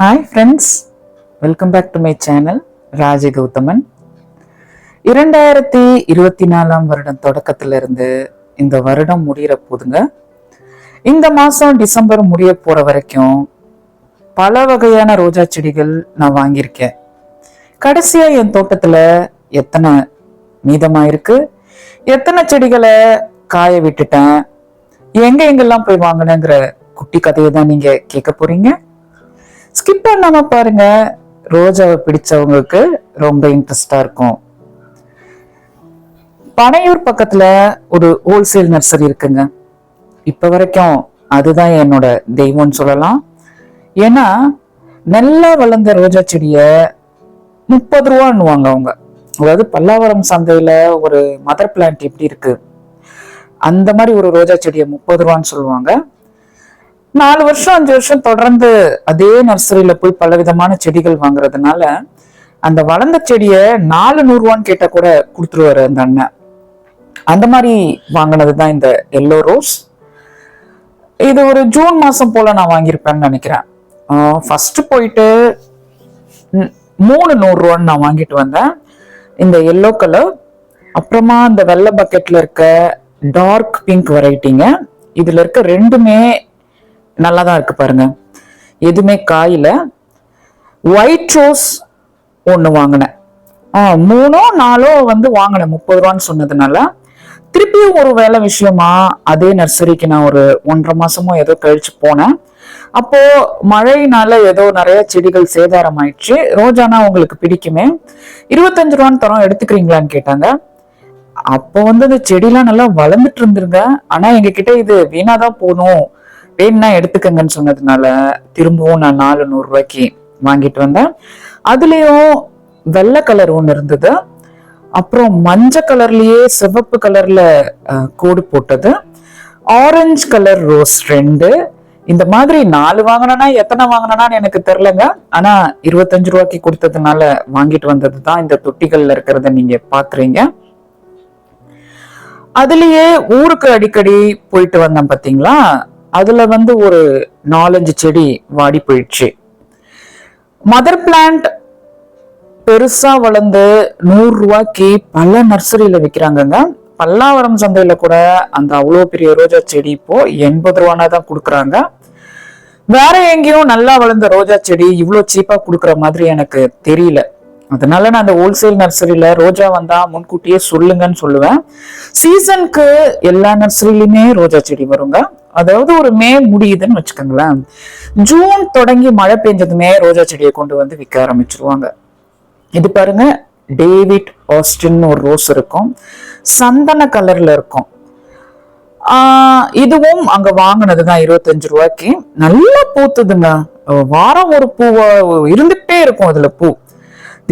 Hi friends welcome back to my channel Raja Gowthaman இரண்டாயிரத்தி இருபத்தி நாலாம் வருடம் தொடக்கத்திலிருந்து இந்த வருடம் முடியிற போதுங்க. இந்த மாதம் டிசம்பர் முடிய போகிற வரைக்கும் பல வகையான ரோஜா செடிகள் நான் வாங்கியிருக்கேன். கடைசியாக என் தோட்டத்தில் எத்தனை மீதமாக இருக்குது எத்தனை செடிகளை காய விட்டுட்டேன்? எங்க எங்கெல்லாம் போய் வாங்கினேங்கிற குட்டி கதையை தான் நீங்க கேட்க போறீங்க? ஸ்கிப் பண்ணாமல் பாருங்க. ரோஜாவை பிடிச்சவங்களுக்கு ரொம்ப இன்ட்ரெஸ்டாக இருக்கும். பனையூர் பக்கத்தில் ஒரு ஹோல்சேல் நர்சரி இருக்குங்க. இப்போ வரைக்கும் அதுதான் என்னோட தெய்வம்னு சொல்லலாம். ஏன்னா நல்லா வளர்ந்த ரோஜா செடியை முப்பது ரூபான்னுவாங்க அவங்க. அதாவது பல்லாவரம் சந்தையில் ஒரு மதர் பிளான்ட் எப்படி இருக்கு? அந்த மாதிரி ஒரு ரோஜா செடியை முப்பது ரூபான்னு சொல்லுவாங்க. நாலு வருஷம் அஞ்சு வருஷம் தொடர்ந்து அதே நர்சரியில போய் பல விதமான செடிகள் வாங்குறதுனால அந்த வளர்ந்த செடியை நாலு நூறுவான்னு கேட்டா கூட கொடுத்துருவாரு அந்த அண்ணன். அந்த மாதிரி வாங்கினது தான் இந்த எல்லோ ரோஸ். இது ஒரு ஜூன் மாசம் போல நான் வாங்கியிருப்பேன்னு நினைக்கிறேன். ஃபர்ஸ்ட் போயிட்டு மூணு நூறுரூவான்னு நான் வாங்கிட்டு வந்தேன். இந்த எல்லோ கலர் அப்புறமா இந்த வெள்ளை பக்கெட்ல இருக்க டார்க் பிங்க் வெரைட்டிங்க இதுல இருக்க ரெண்டுமே நல்லா தான் இருக்கு பாருங்க. எதுவுமே காயில. ஒயிட் ரோஸ் ஒன்று வாங்கினேன். ஆ மூணோ நாலோ வந்து வாங்கினேன். முப்பது ரூபான்னு சொன்னதுனால. திருப்பியும் ஒரு வேலை விஷயமா அதே நர்சரிக்கு நான் ஒரு ஒன்றரை மாசமோ ஏதோ கழிச்சு போனேன். அப்போ மழையினால ஏதோ நிறைய செடிகள் சேதாரம் ஆயிடுச்சு. ரோஜானா உங்களுக்கு பிடிக்குமே? இருபத்தஞ்சு ரூபான்னு தரோம் எடுத்துக்கிறீங்களான்னு கேட்டாங்க. அப்போ வந்து அந்த செடிலாம் நல்லா வளர்ந்துட்டு இருந்துருங்க. ஆனா எங்ககிட்ட இது வீணாதான் போகணும். வேணும்னா எடுத்துக்கங்கன்னு சொன்னதுனால திரும்பவும் நான் நாலு நூறுரூவாய்க்கு வாங்கிட்டு வந்தேன். அதுலேயும் வெள்ளை கலர் ஒன்று இருந்தது. அப்புறம் மஞ்சள் கலர்லயே சிவப்பு கலர்ல கோடு போட்டது. ஆரஞ்சு கலர் ரோஸ் ரெண்டு. இந்த மாதிரி நாலு வாங்கினா எத்தனை வாங்கினான்னு எனக்கு தெரிலங்க ஆனா இருபத்தஞ்சு ரூபாய்க்கு கொடுத்ததுனால வாங்கிட்டு வந்தது தான் இந்த தொட்டிகள்ல இருக்கிறத நீங்க பாக்குறீங்க. அதுலயே ஊருக்கு அடிக்கடி போயிட்டு வந்தேன் பாத்தீங்களா? அதில் வந்து ஒரு நாலஞ்சு செடி வாடி போயிடுச்சு. மதர் பிளான்ட் பெருசாக வளர்ந்து நூறுரூவாய்க்கு பல நர்சரியில் விற்கிறாங்கங்க பல்லாவரம் சந்தையில் கூட அந்த அவ்வளோ பெரிய ரோஜா செடி இப்போது எண்பது ரூபானா தான் கொடுக்குறாங்க. வேற எங்கேயும் நல்லா வளர்ந்த ரோஜா செடி இவ்வளோ சீப்பாக கொடுக்குற மாதிரி எனக்கு தெரியல. அதனால நான் அந்த ஹோல்சேல் நர்சரியில் ரோஜா வந்தால் முன்கூட்டியே சொல்லுங்கன்னு சொல்லுவேன். சீசனுக்கு எல்லா நர்சரியிலுமே ரோஜா செடி வருங்க. அதாவது ஒரு மே முடியுதுன்னு வச்சுக்கோங்களேன். ஜூன் தொடங்கி மழை பெஞ்சதுமே ரோஜா செடியை கொண்டு வந்து விற்க ஆரம்பிச்சிருவாங்க. இது பாருங்க டேவிட் ஆஸ்டின் ஒரு ரோஸ் இருக்கும். சந்தன கலர்ல இருக்கும். இதுவும் அங்க வாங்கினது தான் இருபத்தஞ்சு ரூபாய்க்கு. நல்லா பூத்துதுங்க. வாரம் ஒரு பூவா இருந்துகிட்டே இருக்கும் அதுல பூ.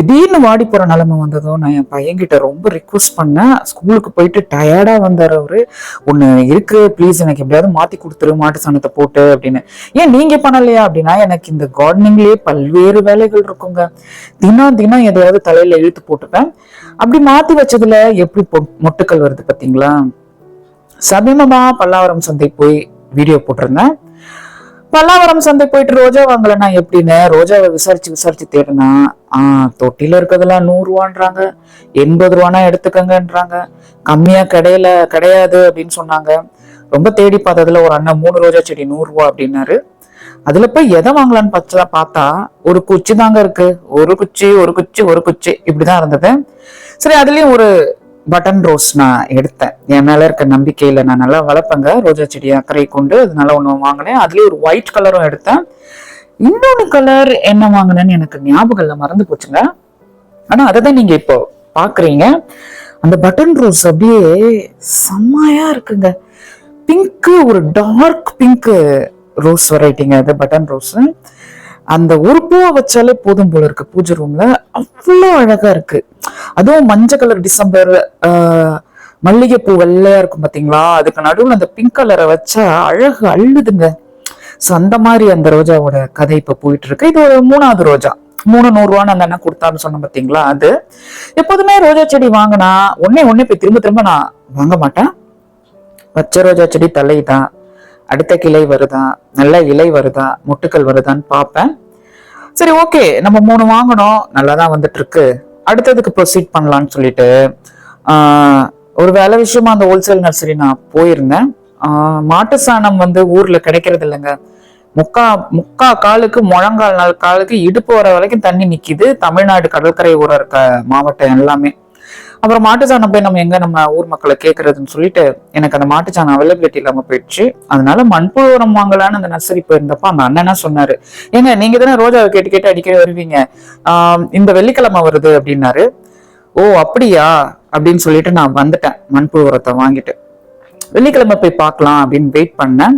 திடீர்னு வாடி போற நிலைமை வந்ததும் நான் என் பையன்கிட்ட ரொம்ப ரிக்வஸ்ட் பண்ணேன். ஸ்கூலுக்கு போயிட்டு டயர்டா வந்தார் அவரு. ஒண்ணு இருக்கு ப்ளீஸ் எனக்கு எப்படியாவது மாத்தி கொடுத்துரு மாட்டு சாணத்தை போட்டு அப்படின்னு. ஏன் நீங்க பண்ணலையா? அப்படின்னா எனக்கு இந்த கார்டனிங்லயே பல்வேறு வேலைகள் இருக்குங்க. தினம் தினம் எதையாவது தலையில இழுத்து போட்டுப்பேன். அப்படி மாத்தி வச்சதுல எப்படி பொ- மொட்டுக்கள் வருது பாத்தீங்களா? சமீபமா பல்லாவரம் சந்தை போய் வீடியோ போட்டிருந்தேன். பல்லாவரம் சந்தை போயிட்டு ரோஜா வாங்கலன்னா எப்படின்னு ரோஜாவை விசாரிச்சு விசாரிச்சு தேடினா ஆஹ் தொட்டில இருக்கிறதெல்லாம் நூறுரூவான்றாங்க எண்பது ரூபானா எடுத்துக்கங்கன்றாங்க. கம்மியா கிடையில கிடையாது அப்படின்னு சொன்னாங்க. ரொம்ப தேடி பார்த்ததுல ஒரு அண்ணன் மூணு ரோஜா செடி நூறுரூவா அப்படின்னாரு. அதுல போய் எதை வாங்கலான்னு பச்சதா பார்த்தா ஒரு குச்சி தாங்க இருக்கு. ஒரு குச்சி ஒரு குச்சி ஒரு குச்சி. இப்படிதான் இருந்தது. சரி அதுலயும் ஒரு பட்டன் ரோஸ் நான் எடுத்தேன். என் மேலே இருக்க நம்பிக்கையில் நான் நல்லா வளர்ப்பேங்க. ரோஜா செடி அக்கறை கொண்டு அதனால ஒன்று வாங்கினேன். அதுலேயும் ஒரு ஒயிட் கலரும் எடுத்தேன். இன்னொன்று கலர் என்ன வாங்கினேன்னு எனக்கு ஞாபகம் மறந்து போச்சுங்க. ஆனால் அதை தான் நீங்கள் இப்போ பார்க்குறீங்க அந்த பட்டன் ரோஸ் அப்படியே செம்மையாக இருக்குங்க. பிங்க்கு ஒரு டார்க் பிங்க்கு ரோஸ் வெரைட்டிங்க அது பட்டன் ரோஸு. அந்த ஒரு பூவை வச்சாலே போதும் போல இருக்கு. பூஜை ரூம்ல அவ்வளோ அழகா இருக்கு. அதுவும் மஞ்சள் கலர் டிசம்பர் மல்லிகைப்பூ வெள்ளையா இருக்கும் பாத்தீங்களா? அதுக்கு நடுவில் அந்த பிங்க் கலரை வச்சா அழகு அள்ளுதுங்க. ஸோ அந்த மாதிரி அந்த ரோஜாவோட கதை இப்போ போயிட்டு இருக்கு இது ஒரு மூணாவது ரோஜா. மூணு நூறுரூவான்னு அந்த அண்ணன் கொடுத்தான்னு சொன்னோம் பார்த்தீங்களா அது எப்போதுமே ரோஜா செடி வாங்கினா ஒன்னே ஒன்னே போய் திரும்ப திரும்ப நான் வாங்க மாட்டேன். பச்சை ரோஜா செடி தலையுதா அடுத்த கிளை வருதா? நல்ல இலை வருதா? முட்டுக்கள் வருதான்னு பார்ப்பேன். சரி ஓகே நம்ம மூணு வாங்கணும். நல்லா தான் வந்துட்டு இருக்கு அடுத்ததுக்கு ப்ரொசீட் பண்ணலாம்னு சொல்லிட்டு ஒரு வேலை விஷயமா அந்த ஹோல்சேல் நர்சரி நான் போயிருந்தேன். மாட்டு சாணம் வந்து ஊர்ல கிடைக்கிறது இல்லைங்க. முக்கா முக்கா காலுக்கு முழங்கால் நாள் காலுக்கு இடுப்பு வர வரைக்கும் தண்ணி நிக்குது. தமிழ்நாடு கடற்கரை ஊரா இருக்க மாவட்டம் எல்லாமே. அப்புறம் மாட்டு சாணம் போய் நம்ம எங்க நம்ம ஊர் மக்களை கேட்கறதுன்னு சொல்லிட்டு எனக்கு அந்த மாட்டு சாணம் அவைலபிலிட்டி இல்லாம போயிடுச்சு. அதனால மண்புழு உரம் வாங்கலான்னு அந்த நர்சரி போயிருந்தப்ப அந்த அண்ணனா சொன்னாரு. ஏங்க நீங்க தானே ரோஜாவை கேட்டு கேட்டு அடிக்கடி வருவீங்க. ஆஹ் இந்த வெள்ளிக்கிழமை வருது அப்படின்னாரு. ஓ அப்படியா? அப்படின்னு சொல்லிட்டு நான் வந்துட்டேன் மண்புழு உரத்தை வாங்கிட்டு. வெள்ளிக்கிழமை போய் பார்க்கலாம் அப்படின்னு வெயிட் பண்ணேன்.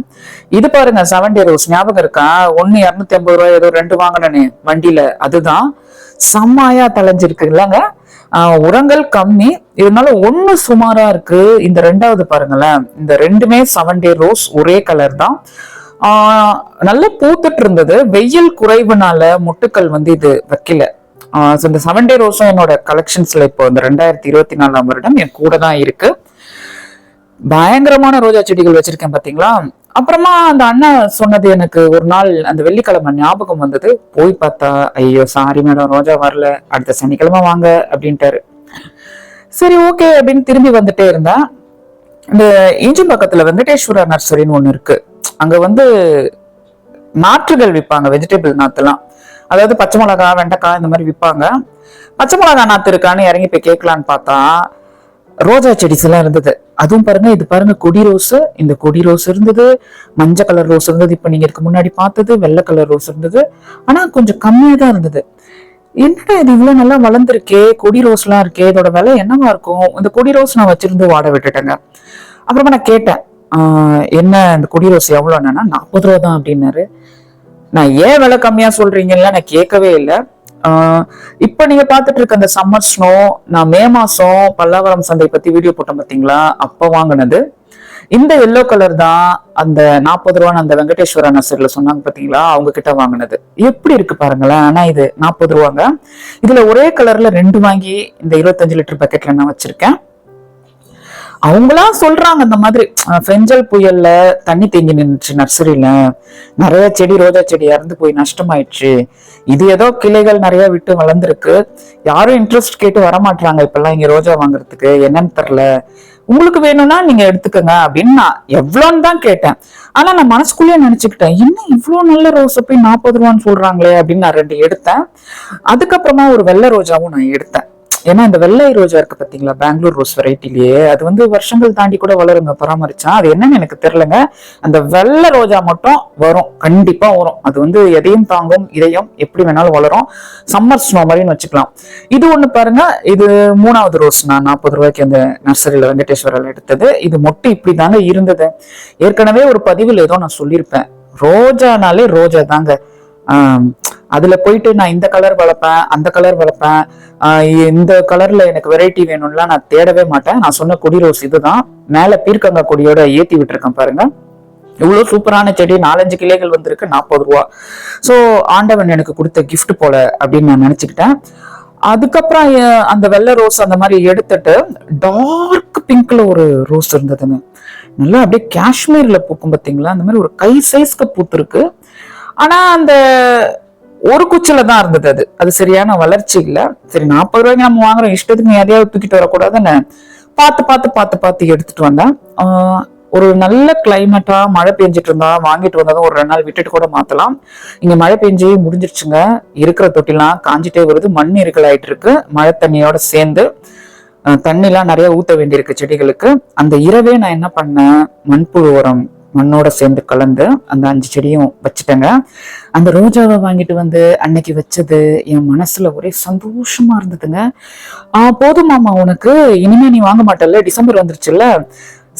இது பாருங்க செவன் டே ரோஸ் ஞாபகம் இருக்கா? ஒன்னு இரநூத்தி ஐம்பது ரூபாய் ஏதோ ரெண்டு வாங்கினேனே வண்டியில. அதுதான் செம்மாயா தலைஞ்சிருக்கு இல்லைங்க? உரங்கள் கம்மி. இருந்தாலும் ஒண்ணு சுமாரா இருக்கு. இந்த ரெண்டாவது பாருங்களேன். இந்த ரெண்டுமே செவன் டே ரோஸ் ஒரே கலர் தான். ஆஹ் நல்லா பூத்துட்டு இருந்தது. வெயில் குறைவுனால முட்டுக்கள் வந்து இது வைக்கல. ஸோ இந்த செவன் டே ரோஸும் என்னோட கலெக்ஷன்ஸ்ல இப்போ இந்த ரெண்டாயிரத்தி இருபத்தி நாலாம் வருடம் என் கூட தான் இருக்கு. பயங்கரமான ரோஜா செடிகள் வச்சிருக்கேன் பாத்தீங்களா? அப்புறமா அந்த அண்ணன் சொன்னது எனக்கு ஒரு நாள் அந்த வெள்ளிக்கிழமை ஞாபகம் வந்தது. போய் பார்த்தா ஐயோ சாரி மேடம் ரோஜா வரல. அடுத்த சனிக்கிழமை வாங்க அப்படின்ட்டாரு. சரி ஓகே அப்படின்னு திரும்பி வந்துட்டே இருந்தேன் இந்த இஞ்சி பக்கத்துல வெங்கடேஸ்வரா நர்சரின்னு ஒண்ணு இருக்கு. அங்க வந்து நாற்றுகள் விற்பாங்க வெஜிடபிள் நாத்துலாம் அதாவது பச்சை மிளகா வெண்டைக்காய் இந்த மாதிரி விற்பாங்க. பச்சை மிளகா நாத்து இருக்கான்னு இறங்கி போய் கேட்கலான்னு பார்த்தா ரோஜா செடிஸ் எல்லாம் இருந்தது. அதுவும் பாருங்க இது பாருங்க கொடி ரோஸ். இந்த கொடி ரோஸ் இருந்தது. மஞ்சள் கலர் ரோஸ் இருந்தது. இப்ப நீங்க இதுக்கு முன்னாடி பார்த்தது வெள்ளை கலர் ரோஸ் இருந்தது. ஆனா கொஞ்சம் கம்மியா தான் இருந்தது. என்னடா இது இவ்வளவு நல்லா வளர்ந்துருக்கே? கொடி ரோஸ்லாம் இருக்கே இதோட விலை என்னவா இருக்கும்? இந்த கொடி ரோஸ் நான் வச்சிருந்து வாட விட்டுட்டேங்க. அப்புறமா நான் கேட்டேன் என்ன இந்த கொடி ரோஸ் எவ்வளோன்னா நாற்பது ரூபா தான் அப்படின்னாரு. நான் ஏன் விலை கம்மியா சொல்றீங்கன்னு நான் கேட்கவே இல்லை. இப்போ நீங்க பார்த்துட்டு இருக்க அந்த சம்மர் ஸ்னோ நான் மே மாசம் பல்லாவரம் சந்தை பத்தி வீடியோ போட்டோம் பார்த்தீங்களா அப்போ வாங்கினது. இந்த எல்லோ கலர் தான் அந்த நாற்பது ரூபான்னு அந்த வெங்கடேஸ்வரா நர்சரியில சொன்னாங்க பாத்தீங்களா? அவங்க கிட்ட வாங்கினது. எப்படி இருக்கு பாருங்களேன் ஆனா இது நாற்பது ரூபாங்க. இதுல ஒரே கலர்ல ரெண்டு வாங்கி இந்த இருபத்தஞ்சு லிட்டர் பக்கெட்ல நான் வச்சிருக்கேன். அவங்களா சொல்றாங்க இந்த மாதிரி ஃப்ரெஞ்சல் பெஞ்சல் புயல்ல தண்ணி தேங்கி நின்றுச்சு நர்சரியில. நிறைய செடி ரோஜா செடி இறந்து போய் நஷ்டமாயிடுச்சு. இது ஏதோ கிளைகள் நிறைய விட்டு வளர்ந்துருக்கு. யாரும் இன்ட்ரெஸ்ட் கேட்டு வரமாட்டாங்க இப்பெல்லாம் இங்க ரோஜா வாங்குறதுக்கு. என்னன்னு தெரில உங்களுக்கு வேணும்னா நீங்க எடுத்துக்கோங்க அப்படின்னு நான் எவ்வளோன்னு தான் கேட்டேன். ஆனா நான் மனசுக்குள்ளேயே நினைச்சுக்கிட்டேன் என்ன இவ்வளோ நல்ல ரோஸை போய் நாற்பது ரூபான்னு சொல்றாங்களே அப்படின்னு நான் ரெண்டு எடுத்தேன். அதுக்கப்புறமா ஒரு வெள்ளை ரோஜாவும் நான் எடுத்தேன். ஏன்னா இந்த வெள்ளை ரோஜா இருக்கு பாத்தீங்களா? பெங்களூர் ரோஸ் வெரைட்டிலேயே. அது வந்து வருஷங்கள் தாண்டி கூட வளருங்க பராமரிச்சா அது என்னன்னு எனக்கு தெரியலங்க. அந்த வெள்ளை ரோஜா மட்டும் வரும் கண்டிப்பா வரும். அது வந்து எதையும் தாங்கும் இதையும் எப்படி வேணாலும் வளரும். சம்மர் ஸ்னோ மாதிரின்னு வச்சுக்கலாம். இது ஒண்ணு பாருங்க. இது மூணாவது ரோஸ். நான் நாற்பது ரூபாய்க்கு அந்த நர்சரியில வெங்கடேஸ்வரில் எடுத்தது. இது மொட்டு இப்படி தாங்க இருந்தது. ஏற்கனவே ஒரு பதிவில் ஏதோ நான் சொல்லியிருப்பேன். ரோஜானாலே ரோஜா தாங்க ஆஹ் அதுல போயிட்டு நான் இந்த கலர் வளர்ப்பேன் அந்த கலர் வளர்ப்பேன். இந்த கலர்ல எனக்கு வெரைட்டி வேணும்லாம் நான் தேடவே மாட்டேன். நான் சொன்ன கொடி ரோஸ் இதுதான். மேல பீர்க்கங்கா கொடியோட ஏத்தி விட்டுருக்கேன் பாருங்க. இவ்வளவு சூப்பரான செடி. நாலஞ்சு கிளைகள் வந்திருக்கு நாற்பது ரூபா. ஸோ ஆண்டவன் எனக்கு கொடுத்த கிஃப்ட் போல அப்படின்னு நான் நினைச்சுக்கிட்டேன். அதுக்கப்புறம் அந்த வெள்ளை ரோஸ் அந்த மாதிரி எடுத்துட்டு டார்க் பிங்க்ல ஒரு ரோஸ் இருந்ததுங்க. நல்லா அப்படியே காஷ்மீர்ல பூக்கும் பார்த்தீங்களா அந்த மாதிரி ஒரு கை சைஸ்க்கு பூத்துருக்கு. ஆனா அந்த ஒரு குச்சில தான் இருந்தது அது. அது சரியான வளர்ச்சி இல்லை. சரி நாற்பது ரூபாய்க்கு நம்ம வாங்குறோம். இஷ்டத்துக்கு எதையாவது தூக்கிட்டு வரக்கூடாதுன்னு பார்த்து பார்த்து பார்த்து பார்த்து எடுத்துட்டு வந்தேன். ஒரு நல்ல கிளைமேட்டா மழை பெஞ்சிட்டு இருந்தா வாங்கிட்டு வந்ததும் ஒரு ரெண்டு நாள் விட்டுட்டு கூட மாத்தலாம். இங்க மழை பெஞ்சு முடிஞ்சிருச்சுங்க. இருக்கிற தொட்டிலாம் காஞ்சிட்டே வருது. மண் இருக்கலாயிட்டு இருக்கு. மழை தண்ணியோட சேர்ந்து தண்ணிலாம் நிறைய ஊத்த வேண்டியிருக்கு செடிகளுக்கு. அந்த இரவே நான் என்ன பண்ணேன்? மண்புழு உரம் மண்ணோட சேர்ந்து கலந்து அந்த அஞ்சு செடியும் வச்சுட்டேங்க. அந்த ரோஜாவை வாங்கிட்டு வந்து அன்னைக்கு வச்சது என் மனசுல ஒரே சந்தோஷமா இருந்ததுங்க. ஆ போதுமாமா உனக்கு. இனிமே நீ வாங்க மாட்டல டிசம்பர் வந்துருச்சுல்ல.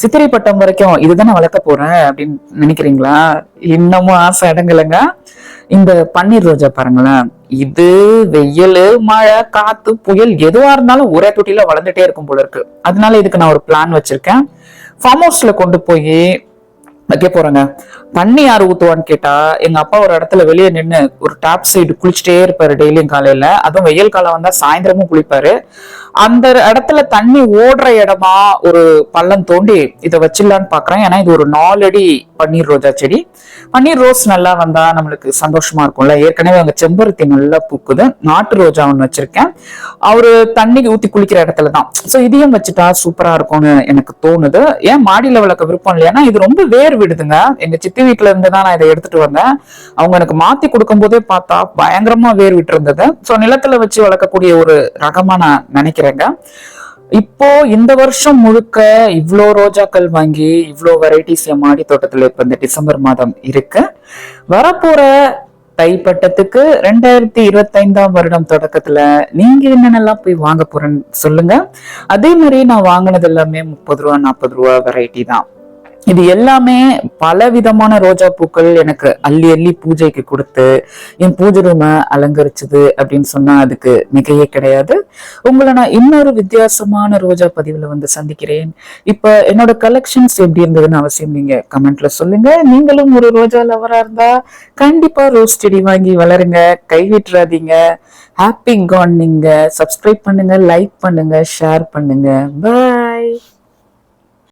சித்திரை பட்டம் வரைக்கும் இதுதானே வளர்க்க போறேன் அப்படின்னு நினைக்கிறீங்களா? இன்னமும் ஆசை அடங்கலைங்க. இந்த பன்னீர் ரோஜா பாருங்களேன். இது வெயில் மழை காத்து புயல் எதுவா இருந்தாலும் ஒரே தொட்டியில வளர்ந்துட்டே இருக்கும் போல இருக்கு. அதனால இதுக்கு நான் ஒரு பிளான் வச்சிருக்கேன். ஃபார்ம் ஹவுஸ்ல கொண்டு போய் வைக்க போறேங்க. தண்ணி யார் ஊத்துவான்னு கேட்டா எங்க அப்பா ஒரு இடத்துல வெளியே நின்னு ஒரு டாப் சைடு குளிச்சுட்டே இருப்பாரு டெய்லியும் காலையில. அதுவும் வெயில் காலம் வந்தா சாயந்தரமும் குளிப்பாரு. அந்த இடத்துல தண்ணி ஓடுற இடமா ஒரு பள்ளம் தோண்டி இதை வச்சிடலான்னு பாக்குறேன். ஏன்னா இது ஒரு நாலடி பன்னீர் ரோஜா செடி. பன்னீர் ரோஸ் நல்லா வந்தா நம்மளுக்கு சந்தோஷமா இருக்கும்ல. ஏற்கனவே அங்க செம்பருத்தி நல்லா பூக்குது. நாட்டு ரோஜா ஒன்று வச்சிருக்கேன். அவரு தண்ணி ஊத்தி குளிக்கிற இடத்துல தான் ஸோ இதையும் வச்சுட்டா சூப்பரா இருக்கும்னு எனக்கு தோணுது. ஏன் மாடியில வளர்க்க விருப்பம் இல்லையா? இது ரொம்ப வேர் விடுதுங்க. எங்க சித்தி வீட்டுல இருந்து தான் நான் இதை எடுத்துட்டு வந்தேன். அவங்க எனக்கு மாத்தி கொடுக்கும் போதே பார்த்தா பயங்கரமா வேர் விட்டு இருந்தது ஸோ நிலத்துல வச்சு வளர்க்கக்கூடிய ஒரு ரகமா நான் நினைக்கிறேன். நினைக்கிறேங்க இப்போ இந்த வருஷம் முழுக்க இவ்வளோ ரோஜாக்கள் வாங்கி இவ்வளோ வெரைட்டிஸ் என் மாடி தோட்டத்துல இப்போ இந்த டிசம்பர் மாதம் இருக்கு. வரப்போற தைப்பட்டத்துக்கு ரெண்டாயிரத்தி இருபத்தைந்தாம் வருடம் தொடக்கத்துல நீங்க என்னென்னலாம் போய் வாங்க போறேன்னு சொல்லுங்க. அதே மாதிரி நான் வாங்கினது எல்லாமே முப்பது ரூபா நாற்பது ரூபா வெரைட்டி தான். இது எல்லாமே பல விதமான ரோஜா பூக்கள் எனக்கு அள்ளி அள்ளி பூஜைக்கு கொடுத்து என் பூஜை ரூமை அலங்கரிச்சது அப்படின்னு சொன்னா அதுக்கு மிகையே கிடையாது. உங்களை நான் இன்னொரு வித்தியாசமான ரோஜா பதிவுல வந்து சந்திக்கிறேன். இப்ப என்னோட கலெக்ஷன்ஸ் எப்படி இருந்ததுன்னு அவசியம் நீங்க கமெண்ட்ல சொல்லுங்க. நீங்களும் ஒரு ரோஜா லவரா இருந்தா கண்டிப்பா ரோஸ் செடி வாங்கி வளருங்க. கைவிட்டுறாதீங்க. ஹாப்பி கான் சப்ஸ்கிரைப் பண்ணுங்க லைக் பண்ணுங்க ஷேர் பண்ணுங்க. பாய்